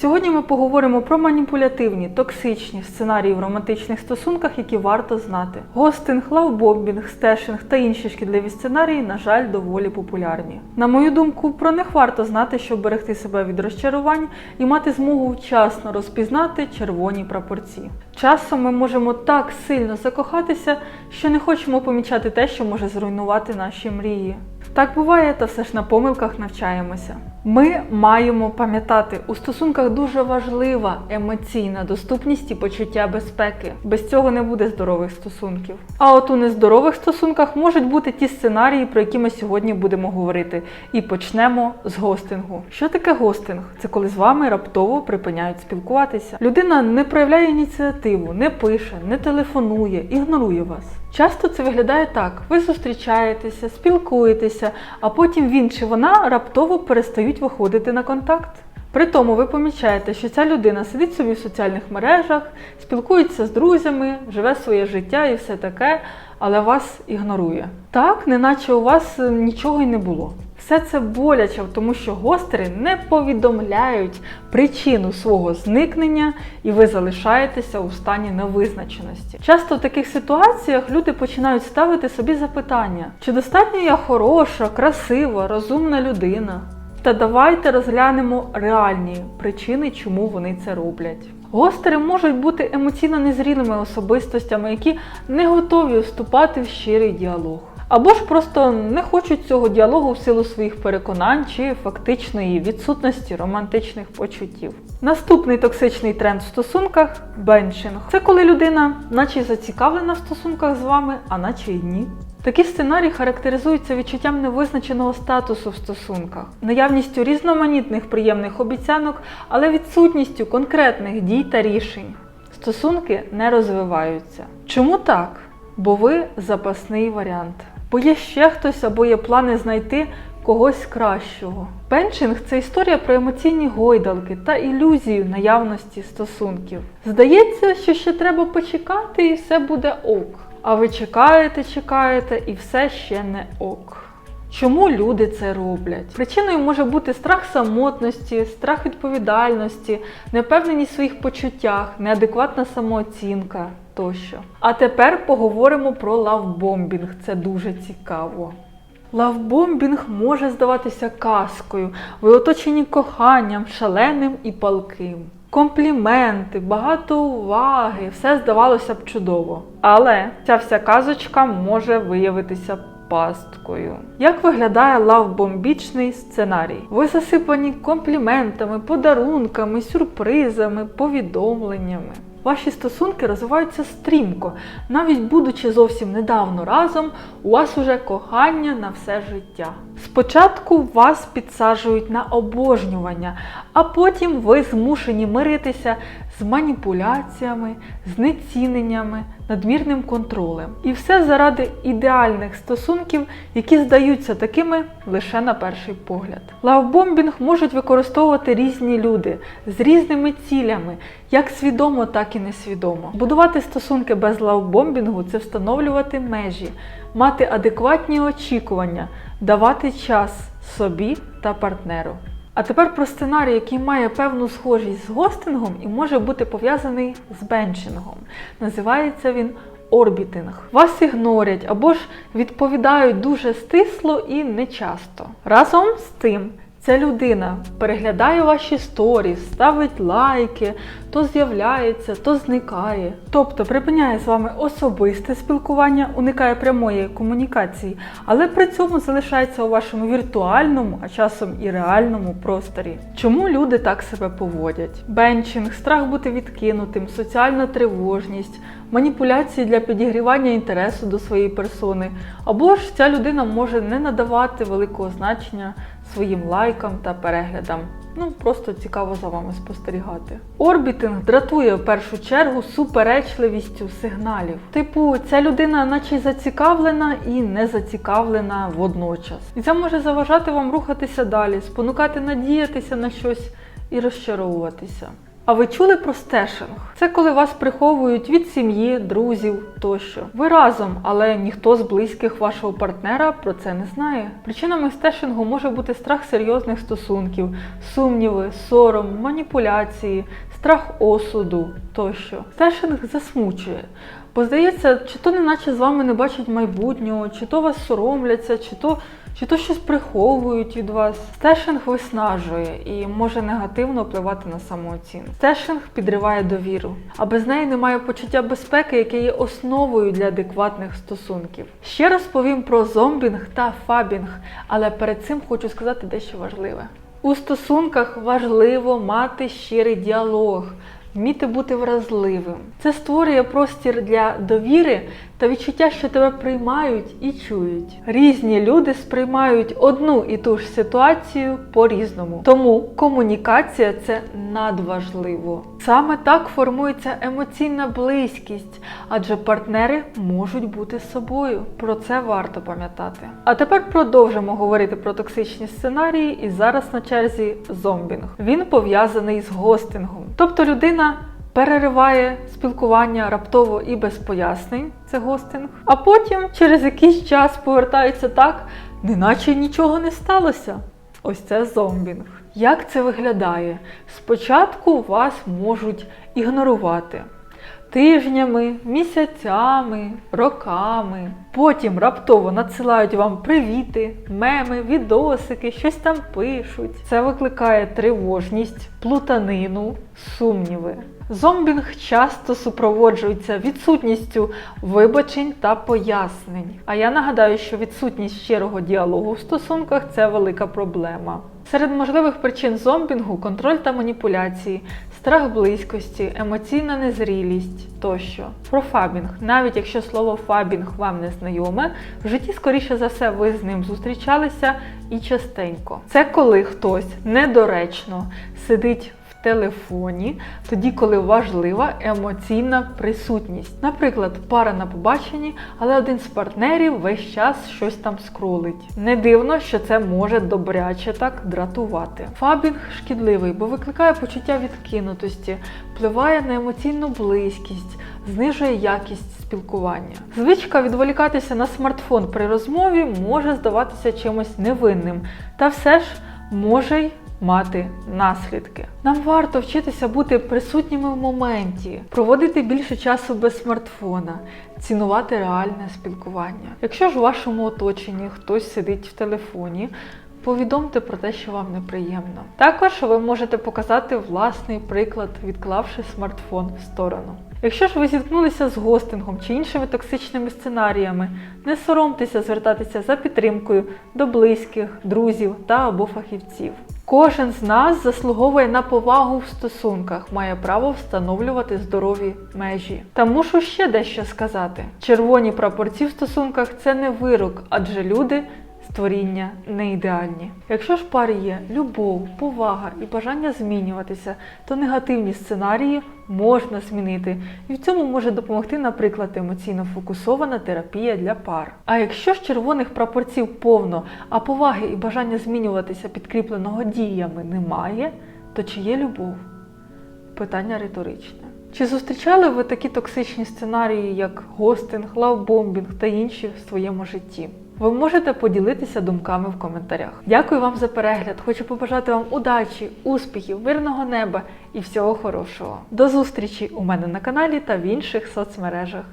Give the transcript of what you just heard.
Сьогодні ми поговоримо про маніпулятивні, токсичні сценарії в романтичних стосунках, які варто знати. Гостинг, лавбомбінг, стешинг та інші шкідливі сценарії, на жаль, доволі популярні. На мою думку, про них варто знати, щоб берегти себе від розчарувань і мати змогу вчасно розпізнати червоні прапорці. Часом ми можемо так сильно закохатися, що не хочемо помічати те, що може зруйнувати наші мрії. Так буває, та все ж на помилках навчаємося. Ми маємо пам'ятати, у стосунках дуже важлива емоційна доступність і почуття безпеки. Без цього не буде здорових стосунків. А от у нездорових стосунках можуть бути ті сценарії, про які ми сьогодні будемо говорити. І почнемо з гостингу. Що таке гостинг? Це коли з вами раптово припиняють спілкуватися. Людина не проявляє ініціативу, не пише, не телефонує, ігнорує вас. Часто це виглядає так: ви зустрічаєтеся, спілкуєтеся, а потім він чи вона раптово перестають виходити на контакт. При тому ви помічаєте, що ця людина сидить собі в соціальних мережах, спілкується з друзями, живе своє життя і все таке, але вас ігнорує. Так, неначе у вас е, нічого й не було. Все це боляче, тому що гостери не повідомляють причину свого зникнення, і ви залишаєтеся у стані невизначеності. Часто в таких ситуаціях люди починають ставити собі запитання: чи достатньо я хороша, красива, розумна людина? Та давайте розглянемо реальні причини, чому вони це роблять. Гостери можуть бути емоційно незрілими особистостями, які не готові вступати в щирий діалог. Або ж просто не хочуть цього діалогу в силу своїх переконань чи фактичної відсутності романтичних почуттів. Наступний токсичний тренд в стосунках бенчинг. Це коли людина, наче зацікавлена в стосунках з вами, а наче й ні. Такі сценарії характеризуються відчуттям невизначеного статусу в стосунках, наявністю різноманітних приємних обіцянок, але відсутністю конкретних дій та рішень. Стосунки не розвиваються. Чому так? Бо ви запасний варіант. Бо є ще хтось або є плани знайти когось кращого. Бенчинг це історія про емоційні гойдалки та ілюзію наявності стосунків. Здається, що ще треба почекати і все буде ок. А ви чекаєте, чекаєте, і все ще не ок. Чому люди це роблять? Причиною може бути страх самотності, страх відповідальності, непевненість в своїх почуттях, неадекватна самооцінка тощо. А тепер поговоримо про лавбомбінг. Це дуже цікаво. Лавбомбінг може здаватися казкою, ви оточені коханням, шаленим і палким. Компліменти, багато уваги, все здавалося б чудово. Але ця вся казочка може виявитися пасткою. Як виглядає лавбомбічний сценарій? Ви засипані компліментами, подарунками, сюрпризами, повідомленнями. Ваші стосунки розвиваються стрімко, навіть будучи зовсім недавно разом, у вас уже кохання на все життя. Спочатку вас підсаджують на обожнювання, а потім ви змушені миритися з маніпуляціями, знеціненнями, надмірним контролем. І все заради ідеальних стосунків, які здаються такими лише на перший погляд. Лавбомбінг можуть використовувати різні люди з різними цілями, як свідомо, так і несвідомо. Будувати стосунки без лавбомбінгу це встановлювати межі, мати адекватні очікування, давати час собі та партнеру. А тепер про сценарій, який має певну схожість з гостингом і може бути пов'язаний з бенчингом. Називається він орбітинг. Вас ігнорять або ж відповідають дуже стисло і нечасто. Разом з тим. Ця людина переглядає ваші сторіс, ставить лайки, то з'являється, то зникає. Тобто припиняє з вами особисте спілкування, уникає прямої комунікації, але при цьому залишається у вашому віртуальному, а часом і реальному просторі. Чому люди так себе поводять? Бенчинг, страх бути відкинутим, соціальна тривожність, маніпуляції для підігрівання інтересу до своєї персони, або ж ця людина може не надавати великого значення своїм лайкам та переглядам. Ну, просто цікаво за вами спостерігати. Орбітинг дратує в першу чергу суперечливістю сигналів. Типу, ця людина наче зацікавлена і не зацікавлена водночас. І це може заважати вам рухатися далі, спонукати надіятися на щось і розчаровуватися. А ви чули про стешинг? Це коли вас приховують від сім'ї, друзів тощо. Ви разом, але ніхто з близьких вашого партнера про це не знає. Причинами стешингу може бути страх серйозних стосунків, сумніви, сором, маніпуляції, страх осуду тощо. Стешинг засмучує. Бо здається, чи то неначе з вами не бачать майбутнього, чи то вас соромляться, чи то, чи то щось приховують від вас. Стешинг виснажує і може негативно впливати на самооцінку. Стешинг підриває довіру, а без неї немає почуття безпеки, яке є основою для адекватних стосунків. Ще раз повім про зомбінг та фабінг, але перед цим хочу сказати дещо важливе. У стосунках важливо мати щирий діалог, вміти бути вразливим. Це створює простір для довіри та відчуття, що тебе приймають і чують. Різні люди сприймають одну і ту ж ситуацію по-різному. Тому комунікація це надважливо. Саме так формується емоційна близькість, адже партнери можуть бути собою. Про це варто пам'ятати. А тепер продовжимо говорити про токсичні сценарії, і зараз на черзі зомбінг. Він пов'язаний з гостингом, тобто людина. Перериває спілкування раптово і без пояснень, це гостинг, а потім через якийсь час повертається так, неначе нічого не сталося. Ось це зомбінг. Як це виглядає? Спочатку вас можуть ігнорувати тижнями, місяцями, роками. Потім раптово надсилають вам привіти, меми, відосики, щось там пишуть. Це викликає тривожність, плутанину, сумніви. Зомбінг часто супроводжується відсутністю вибачень та пояснень. А я нагадаю, що відсутність щирого діалогу в стосунках це велика проблема. Серед можливих причин зомбінгу контроль та маніпуляції, страх близькості, емоційна незрілість тощо. Про фабінг. Навіть якщо слово фабінг вам не знайоме, в житті, скоріше за все, ви з ним зустрічалися і частенько. Це коли хтось недоречно сидить телефоні, тоді, коли важлива емоційна присутність. Наприклад, пара на побаченні, але один з партнерів весь час щось там скролить. Не дивно, що це може добряче так дратувати. Фабінг шкідливий, бо викликає почуття відкинутості, впливає на емоційну близькість, знижує якість спілкування. Звичка відволікатися на смартфон при розмові може здаватися чимось невинним, та все ж може й мати наслідки. Нам варто вчитися бути присутніми в моменті, проводити більше часу без смартфона, цінувати реальне спілкування. Якщо ж у вашому оточенні хтось сидить в телефоні, Повідомте про те, що вам неприємно. Також ви можете показати власний приклад, відклавши смартфон в сторону. Якщо ж ви зіткнулися з гостингом чи іншими токсичними сценаріями, не соромтеся звертатися за підтримкою до близьких, друзів та або фахівців. Кожен з нас заслуговує на повагу в стосунках, має право встановлювати здорові межі. Та мушу ще дещо сказати: червоні прапорці в стосунках це не вирок, адже люди створіння не ідеальні. Якщо ж парі є любов, повага і бажання змінюватися, то негативні сценарії можна змінити, і в цьому може допомогти, наприклад, емоційно фокусована терапія для пар. А якщо ж червоних прапорців повно, а поваги і бажання змінюватися підкріпленого діями немає, то чи є любов? Питання риторичне. Чи зустрічали ви такі токсичні сценарії, як гостинг, лавбомбінг та інші в своєму житті? Ви можете поділитися думками в коментарях. Дякую вам за перегляд. Хочу побажати вам удачі, успіхів, мирного неба і всього хорошого. До зустрічі у мене на каналі та в інших соцмережах.